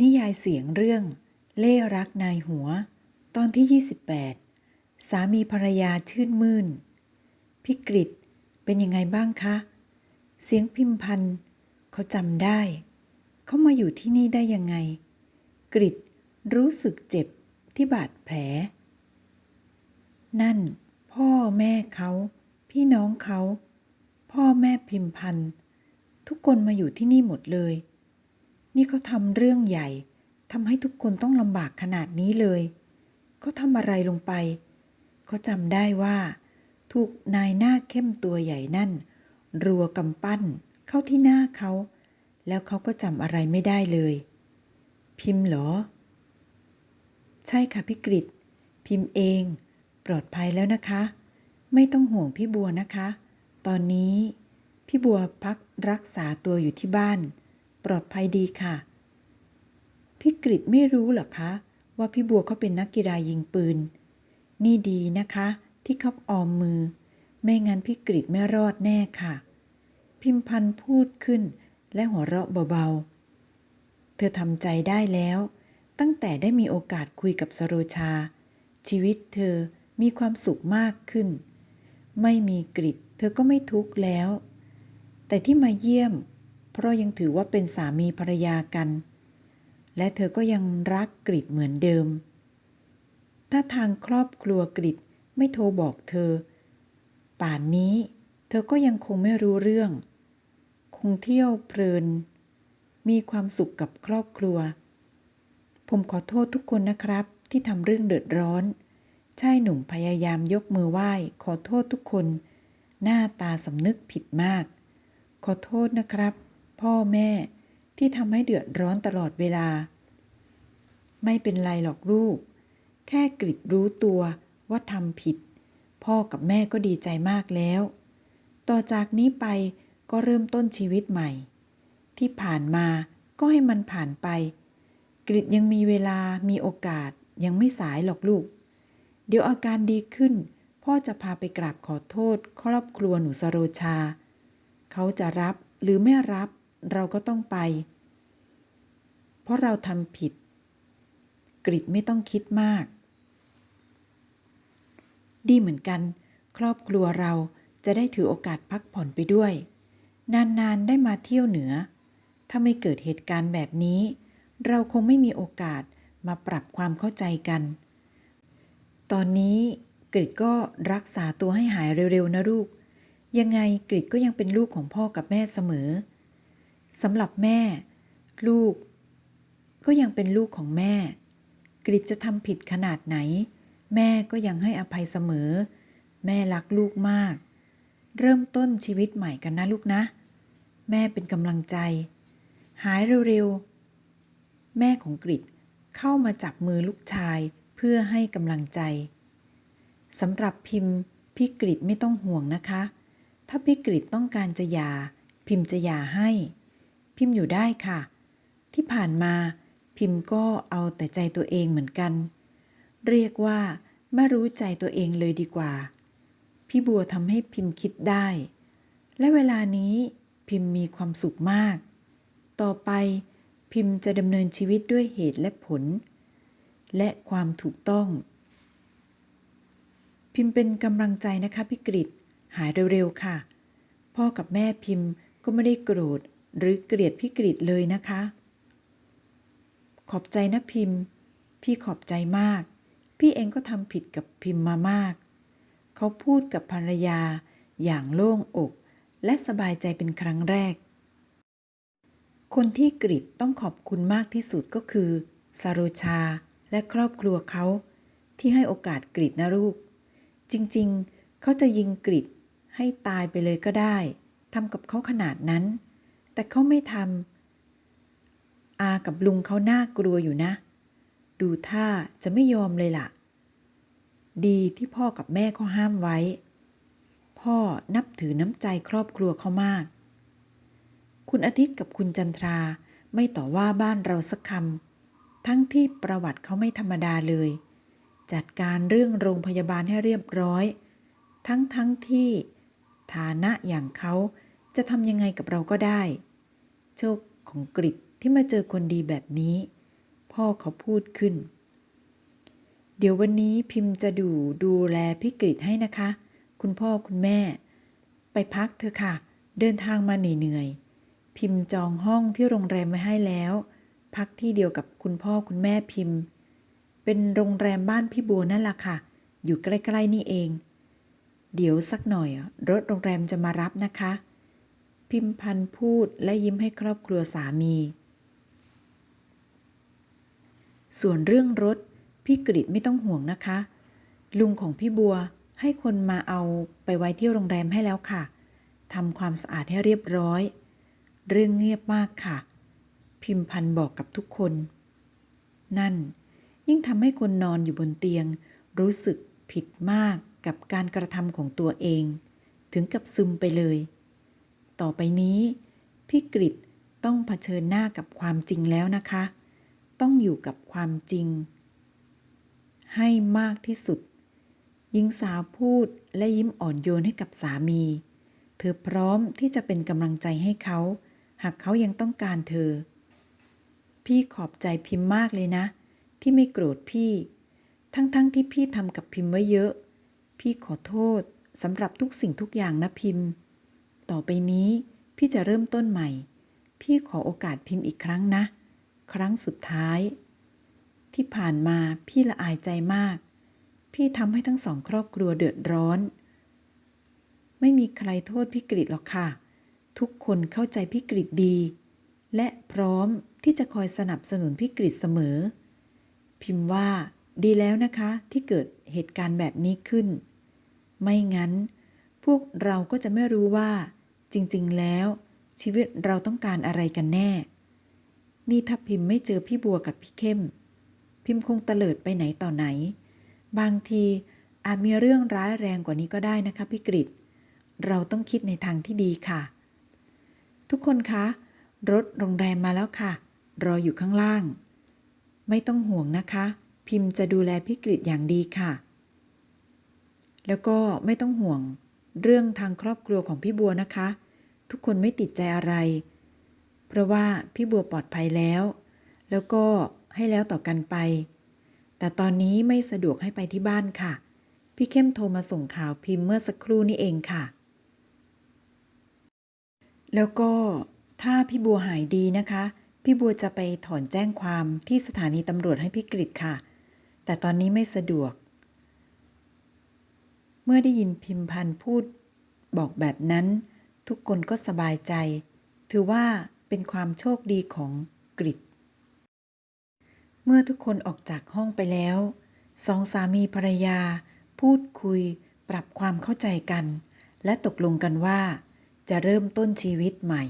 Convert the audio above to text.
นิยายเสียงเรื่อง เล่รักนายหัว ตอนที่ 28 สามีภรรยาชื่นมื่น พิกฤตเป็นยังไงบ้างคะ เสียงพิมพันธ์เขาจำได้ เขามาอยู่ที่นี่ได้ยังไง กริตรู้สึกเจ็บที่บาดแผล นั่น พ่อแม่เขา พี่น้องเขา พ่อแม่พิมพันธ์ทุกคนมาอยู่ที่นี่หมดเลย นี่เขาทำเรื่องใหญ่ทำให้ทุกคนต้องลำบากขนาดนี้เลยเขาทำอะไรลงไปเขาจำได้ว่า ถูกนายหน้าเข้มตัวใหญ่นั่น รัวกำปั้นเข้าที่หน้าเขา แล้วเขาก็จำอะไรไม่ได้เลย พิมพ์เหรอ ใช่ค่ะพี่กริตพิมพ์เอง ปลอดภัยแล้วนะคะ ไม่ต้องห่วงพี่บัวนะคะ ตอนนี้ พี่บัวพักรักษาตัวอยู่ที่บ้าน ปลอดภัยดีค่ะ พี่กริตไม่รู้หรอคะ ว่าพี่บัวเขาเป็นนักกีฬายิงปืน นี่ดีนะคะ ที่เขาออมมือ ไม่งั้นพี่กริตไม่รอดแน่ค่ะ พิมพันธ์พูดขึ้นและหัวเราะเบาๆ เธอทำใจได้แล้ว ตั้งแต่ได้มีโอกาสคุยกับสโรชา ชีวิตเธอมีความสุขมากขึ้น ไม่มีกริตเธอก็ไม่ทุกข์แล้ว แต่ที่มาเยี่ยม เพราะยังถือว่าเป็นสามีภรรยากัน และเธอก็ยังรักกริตเหมือนเดิม ถ้าทางครอบครัวกริตไม่โทรบอกเธอ ป่านนี้เธอก็ยังคงไม่รู้เรื่อง คงเที่ยวเพลิน มีความสุขกับครอบครัว ผมขอโทษทุกคนนะครับที่ทำเรื่องเดือดร้อนชายหนุ่มพยายามยกมือไหว้ขอโทษทุกคน หน้าตาสำนึกผิดมาก ขอโทษนะครับ พ่อแม่ที่ทำให้เดือดร้อนตลอดเวลา ไม่เป็นไรหรอกลูก แค่กริดรู้ตัวว่าทำผิด พ่อกับแม่ก็ดีใจมากแล้ว ต่อจากนี้ไปก็เริ่มต้นชีวิตใหม่ ที่ผ่านมาก็ให้มันผ่านไป กริดยังมีเวลามีโอกาสยังไม่สายหรอกลูก เดี๋ยวอาการดีขึ้น พ่อจะพาไปกราบขอโทษ ครอบครัวหนูสโรชา เขาจะรับหรือไม่รับ เราก็ต้องไป เพราะเราทำผิด กริดไม่ต้องคิดมาก ดีเหมือนกัน ครอบครัวเราจะได้ถือโอกาสพักผ่อนไปด้วย นาน ๆ ได้มาเที่ยวเหนือ ถ้าไม่เกิดเหตุการณ์แบบนี้ เราคงไม่มีโอกาสมาปรับความเข้าใจกัน ตอนนี้กริดก็รักษาตัวให้หายเร็ว ๆ นะลูก ยังไงกริดก็ยังเป็นลูกของพ่อกับแม่เสมอ สำหรับแม่ ลูก ก็ยังเป็นลูกของแม่ กริดจะทำผิดขนาดไหน แม่ก็ยังให้อภัยเสมอ แม่รักลูกมาก เริ่มต้นชีวิตใหม่กันนะลูกนะ แม่เป็นกำลังใจ หายเร็วๆ แม่ของกริดเข้ามาจับมือลูกชายเพื่อให้กำลังใจสำหรับพิมพ์พี่กริดไม่ต้องห่วงนะคะ ถ้าพี่กริดต้องการจะยาพิมพ์จะยาให้ พิมพ์อยู่ได้ค่ะ ที่ผ่านมาพิมพ์ก็เอาแต่ใจตัวเองเหมือนกัน เรียกว่าไม่รู้ใจตัวเองเลยดีกว่า พี่บัวทำให้พิมพ์คิดได้ และเวลานี้พิมพ์มีความสุขมาก ต่อไปพิมพ์จะดำเนินชีวิตด้วยเหตุและผล และความถูกต้อง พิมพ์เป็นกำลังใจนะคะพี่กริดหายเร็วๆค่ะ พ่อกับแม่พิมพ์ก็ไม่ได้โกรธ หรือเกลียดพี่กริดเลยนะคะ ขอบใจนะพิมพ์ พี่ขอบใจมาก พี่เองก็ทำผิดกับพิมพ์มามาก เขาพูดกับภรรยาอย่างโล่งอก และสบายใจเป็นครั้งแรก คนที่กริดต้องขอบคุณมากที่สุดก็คือซาโรชาและครอบครัวเขา ที่ให้โอกาสกริดนะลูก จริงๆ เขาจะยิงกริดให้ตายไปเลยก็ได้ทำกับเขาขนาดนั้น แต่เขาไม่ทำอากับลุงเขาน่ากลัวอยู่นะ ดูท่าจะไม่ยอมเลยล่ะ ดีที่พ่อกับแม่เขาห้ามไว้ พ่อนับถือน้ำใจครอบครัวเขามาก คุณอาทิตย์กับคุณจันทราไม่ต่อว่าบ้านเราสักคำทั้งที่ประวัติเขาไม่ธรรมดาเลย จัดการเรื่องโรงพยาบาลให้เรียบร้อย ทั้งทั้งที่ ฐานะอย่างเขาจะทำยังไงกับเราก็ได้ โชคของกริดที่มาเจอคนดีแบบนี้ พ่อเขาพูดขึ้น เดี๋ยววันนี้พิมพ์จะดูดูแลพี่กฤษให้นะคะ คุณพ่อคุณแม่ ไปพักเถอะค่ะ เดินทางมาเหนื่อยๆพิมพ์จองห้องที่โรงแรมไว้ให้แล้ว พักที่เดียวกับคุณพ่อคุณแม่พิมพ์ เป็นโรงแรมบ้านพี่บัวนั่นล่ะค่ะ อยู่ใกล้ๆนี่เอง เดี๋ยวสักหน่อย รถโรงแรมจะมารับนะคะ พิมพันธ์พูดและยิ้มให้ครอบครัวสามี ส่วนเรื่องรถ พี่กฤษไม่ต้องห่วงนะคะ ลุงของพี่บัวให้คนมาเอาไปไว้ที่โรงแรมให้แล้วค่ะทำความสะอาดให้เรียบร้อย เรื่องเงียบมากค่ะ พิมพันธ์บอกกับทุกคน นั่น ยิ่งทำให้คนนอนอยู่บนเตียง รู้สึกผิดมากกับการกระทำของตัวเอง ถึงกับซึมไปเลย ต่อไปนี้พี่กฤษต้องเผชิญหน้ากับความจริงแล้วนะคะ ต้องอยู่กับความจริง ให้มากที่สุด หญิงสาวพูดและยิ้มอ่อนโยนให้กับสามี เธอพร้อมที่จะเป็นกำลังใจให้เขา หากเขายังต้องการเธอ พี่ขอบใจพิมพ์มากเลยนะ ที่ไม่โกรธพี่ ทั้งๆทที่พี่ทำกับพิมพ์ไว้เยอะ พี่ขอโทษสำหรับทุกสิ่งทุกอย่างนะพิมพ์ ต่อไปนี้พี่จะเริ่มต้นใหม่ พี่ขอโอกาสพิมพ์อีกครั้งนะ ครั้งสุดท้าย ที่ผ่านมาพี่ละอายใจมาก พี่ทำให้ทั้งสองครอบครัวเดือดร้อน ไม่มีใครโทษพี่กฤษหรอกค่ะ ทุกคนเข้าใจพี่กฤษดี และพร้อมที่จะคอยสนับสนุนพี่กฤษเสมอ พิมพ์ว่าดีแล้วนะคะที่เกิดเหตุการณ์แบบนี้ขึ้น ไม่งั้น พวกเราก็จะไม่รู้ว่า จริงๆ แล้ว ชีวิตเราต้องการอะไรกันแน่ นี่ถ้าพิมพ์ไม่เจอพี่บัวกับพี่เข้ม พิมพ์คงเตลิดไปไหนต่อไหน บางทีอาจมีเรื่องร้ายแรงกว่านี้ก็ได้นะคะพี่กฤษเราต้องคิดในทางที่ดีค่ะ ทุกคนคะ รถโรงแรมมาแล้วค่ะ รออยู่ข้างล่าง ไม่ต้องห่วงนะคะ พิมพ์จะดูแลพี่กฤษอย่างดีค่ะ แล้วก็ไม่ต้องห่วง เรื่องทางครอบครัวของพี่บัวนะคะ ทุกคนไม่ติดใจอะไร เพราะว่าพี่บัวปลอดภัยแล้ว แล้วก็ให้แล้วต่อกันไป แต่ตอนนี้ไม่สะดวกให้ไปที่บ้านค่ะ พี่เข้มโทรมาส่งข่าวพิมพ์เมื่อสักครู่นี้เองค่ะ แล้วก็ถ้าพี่บัวหายดีนะคะ พี่บัวจะไปถอนแจ้งความที่สถานีตำรวจให้พี่กฤษค่ะ แต่ตอนนี้ไม่สะดวก เมื่อได้ยินพิมพันธ์พูด บอกแบบนั้นทุกคนก็สบายใจ ถือว่าเป็นความโชคดีของกฤษเมื่อทุกคนออกจากห้องไปแล้ว สองสามีภรรยา พูดคุย ปรับความเข้าใจกัน และตกลงกันว่า จะเริ่มต้นชีวิตใหม่